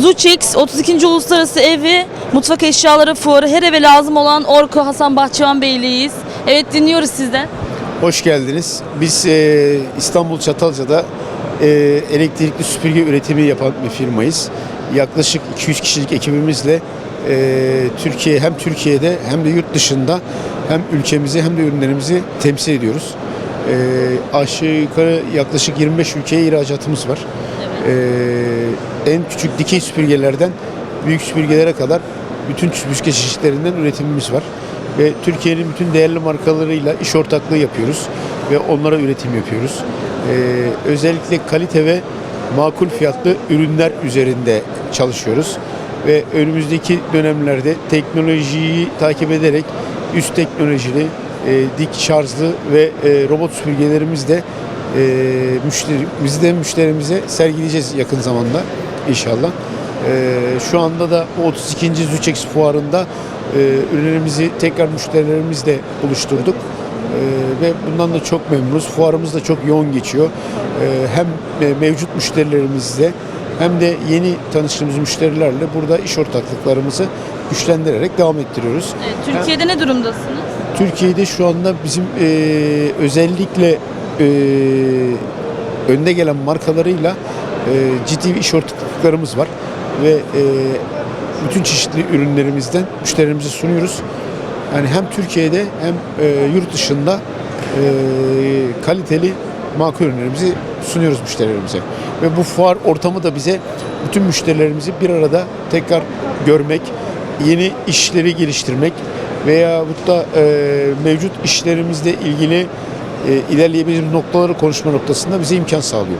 Zuçix 32. Uluslararası Evi Mutfak Eşyaları Fuarı her eve lazım olan Orko Hasan Bahçıvan Beyliyiz. Evet dinliyoruz sizden. Hoş geldiniz. Biz e, İstanbul Çatalca'da e, elektrikli süpürge üretimi yapan bir firmayız. Yaklaşık 200 kişilik ekibimizle e, Türkiye hem Türkiye'de hem de yurt dışında hem ülkemizi hem de ürünlerimizi temsil ediyoruz. E, aşağı yukarı yaklaşık 25 ülkeye ihracatımız var. E, en küçük dikey süpürgelerden büyük süpürgelere kadar bütün süpürge çeşitlerinden üretimimiz var. Ve Türkiye'nin bütün değerli markalarıyla iş ortaklığı yapıyoruz ve onlara üretim yapıyoruz. Ee, özellikle kalite ve makul fiyatlı ürünler üzerinde çalışıyoruz. Ve önümüzdeki dönemlerde teknolojiyi takip ederek üst teknolojili, e, dik şarjlı ve e, robot süpürgelerimiz de e, müşteri, biz de müşterimize sergileyeceğiz yakın zamanda inşallah. Ee, şu anda da bu 32. Zuçex fuarında e, ürünlerimizi tekrar müşterilerimizle buluşturduk. Ee, ve bundan da çok memnunuz. Fuarımız da çok yoğun geçiyor. Ee, hem mevcut müşterilerimizle hem de yeni tanıştığımız müşterilerle burada iş ortaklıklarımızı güçlendirerek devam ettiriyoruz. Evet, Türkiye'de ne durumdasınız? Türkiye'de şu anda bizim e, özellikle e, önde gelen markalarıyla e, ciddi iş ortaklıklarımız var ve e, bütün çeşitli ürünlerimizden müşterilerimize sunuyoruz. Yani hem Türkiye'de hem e, yurt dışında e, kaliteli makul ürünlerimizi sunuyoruz müşterilerimize. Ve bu fuar ortamı da bize bütün müşterilerimizi bir arada tekrar görmek, yeni işleri geliştirmek veya da e, mevcut işlerimizle ilgili e, ilerleyebiliriz noktaları konuşma noktasında bize imkan sağlıyor.